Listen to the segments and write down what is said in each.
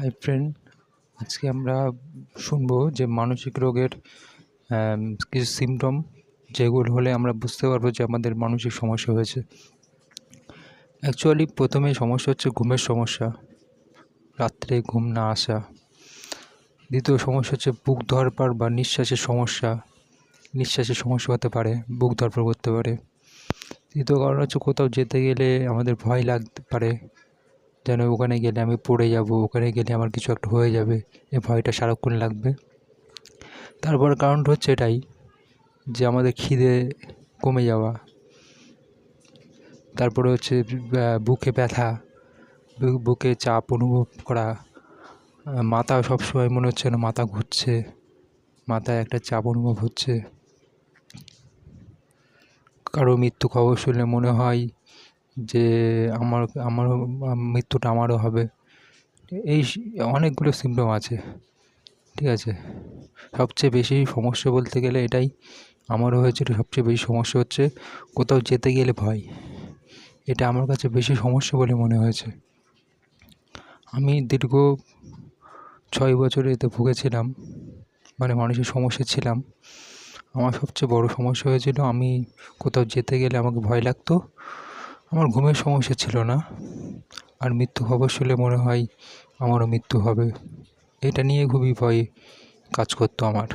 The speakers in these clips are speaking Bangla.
হাই ফ্রেন্ড আজকে আমরা শুনব যে মানসিক রোগের কিছু সিমটম যেগুলো হলে আমরা বুঝতে পারব যে আমাদের মানসিক সমস্যা হয়েছে। অ্যাকচুয়ালি প্রথমে সমস্যা হচ্ছে ঘুমের সমস্যা। রাত্রে ঘুম না আসা। দ্বিতীয় সমস্যা হচ্ছে বুক ধরপার বা নিঃশ্বাসের সমস্যা। নিঃশ্বাসের সমস্যা হতে পারে, বুক ধরপড় করতে পারে। তৃতীয় কারণ হচ্ছে কোথাও যেতে গেলে আমাদের ভয় লাগতে পারে। যেন ওখানে গেলে আমি পড়ে যাব, ওখানে গেলে আমার কিছু একটা হয়ে যাবে, এ ভয়টা সারাক্ষণ লাগবে। তারপর কারণটা হচ্ছে এটাই, যে আমাদের খিদে কমে যাওয়া। তারপরে হচ্ছে বুকে ব্যথা বুকে চাপ অনুভব করা মাথা সবসময় মনে হচ্ছে না মাথা ঘুরছে, মাথায় একটা চাপ অনুভব হচ্ছে। কারও মৃত্যু খবর শুনলে মনে হয় যে আমার আমারও মৃত্যুটা আমারও হবে। এই অনেকগুলো সিমটম আছে, ঠিক আছে? সবচেয়ে বেশি সমস্যা বলতে গেলে এটাই, আমারও হয়েছিল সবচেয়ে বেশি সমস্যা হচ্ছে কোথাও যেতে গেলে ভয়। এটা আমার কাছে বেশি সমস্যা বলে মনে হয়েছে। আমি দীর্ঘ ছয় বছর এতে ভুগেছিলাম মানে মানুষের সমস্যা ছিলাম। আমার সবচেয়ে বড় সমস্যা হয়েছিল আমি কোথাও যেতে গেলে আমাকে ভয় লাগতো আমার ঘুমের সমস্যা ছিল না। আর মৃত্যু খবর শুনলে মনে হয় আমারও মৃত্যু হবে। এটা নিয়ে খুবই ভয় কাজ করতো আমার।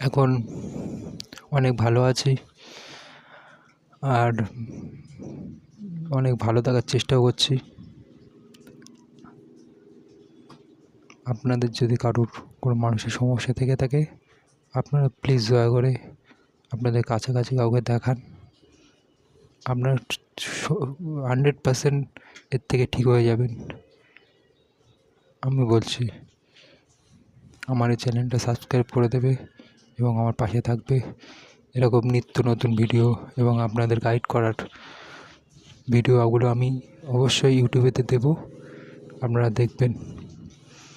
এখন অনেক ভালো আছি। আর অনেক ভালো থাকার চেষ্টাও করছি। আপনাদের যদি কারোর কোনো মানুষের সমস্যা থেকে থাকে, আপনারা প্লিজ দয়া করে আপনাদের কাছাকাছি কাউকে দেখান। আপনার হান্ড্রেড পার্সেন্ট এর থেকে ঠিক হয়ে যাবেন। আমি বলছি, আমার এই চ্যানেলটা সাবস্ক্রাইব করে দেবে এবং আমার পাশে থাকবে। এরকম নিত্য নতুন ভিডিও এবং আপনাদের গাইড করার ভিডিওগুলো আমি অবশ্যই ইউটিউবেতে দেবো। আপনারা দেখবেন।